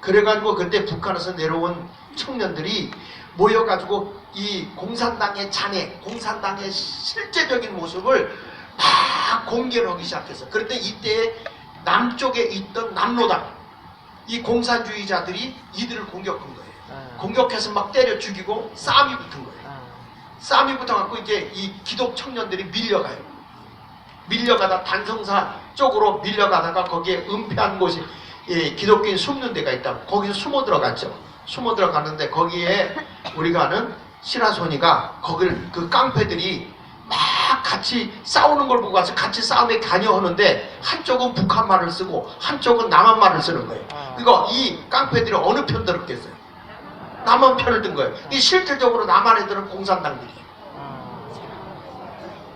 그래가지고 그때 북한에서 내려온 청년들이 모여가지고 이 공산당의 잔해, 공산당의 실제적인 모습을 막 공개를 하기 시작했어. 그런데 이때 남쪽에 있던 남로당, 이 공산주의자들이 이들을 공격한 거예요. 아. 공격해서 막 때려 죽이고 싸움이 붙은 거예요. 아. 싸움이 붙어갖고 이제 이 기독 청년들이 밀려가요. 밀려가다 단성사 쪽으로 밀려가다가 거기에 은폐한 곳이 예, 기독교인 숨는 데가 있다고 거기서 숨어 들어갔죠. 숨어 들어갔는데 거기에 우리가 아는 시라소니가 거기를 그 깡패들이 막 같이 싸우는 걸 보고 와서 같이 싸움에 관여하는데 한쪽은 북한 말을 쓰고 한쪽은 남한 말을 쓰는 거예요. 그러니까 이 깡패들이 어느 편 들었겠어요? 남한 편을 든 거예요. 이 실질적으로 남한 애들은 공산당들이에요.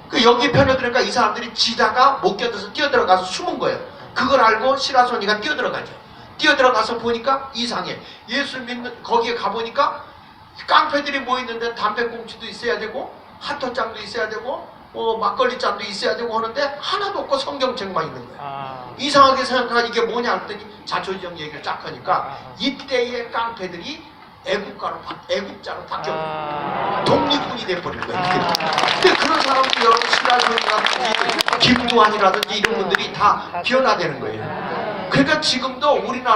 그 여기 편을 들으니까 이 사람들이 지다가 못 견뎌서 뛰어들어가서 숨은 거예요. 그걸 알고 시라소니가 뛰어들어가죠. 뛰어들어가서 보니까 이상해. 예수 믿는 거기에 가보니까 깡패들이 모이는데 담배꽁초도 있어야 되고 핫도장도 있어야 되고 어, 막걸리 잔도 있어야 되고 하는데 하나도 없고 성경책만 있는 거예요. 아. 이상하게 생각하니까 이게 뭐냐 했더니 자초지정 얘기를 쫙 하니까 아. 이때의 깡패들이 애국가로 바, 애국자로 바뀌어 아. 독립군이 돼버린 거예요. 아. 사람들이 여러분 신라선이라든지 김두한이라든지 이런 분들이 다 변화되는 거예요. 그러니까 지금도 우리나라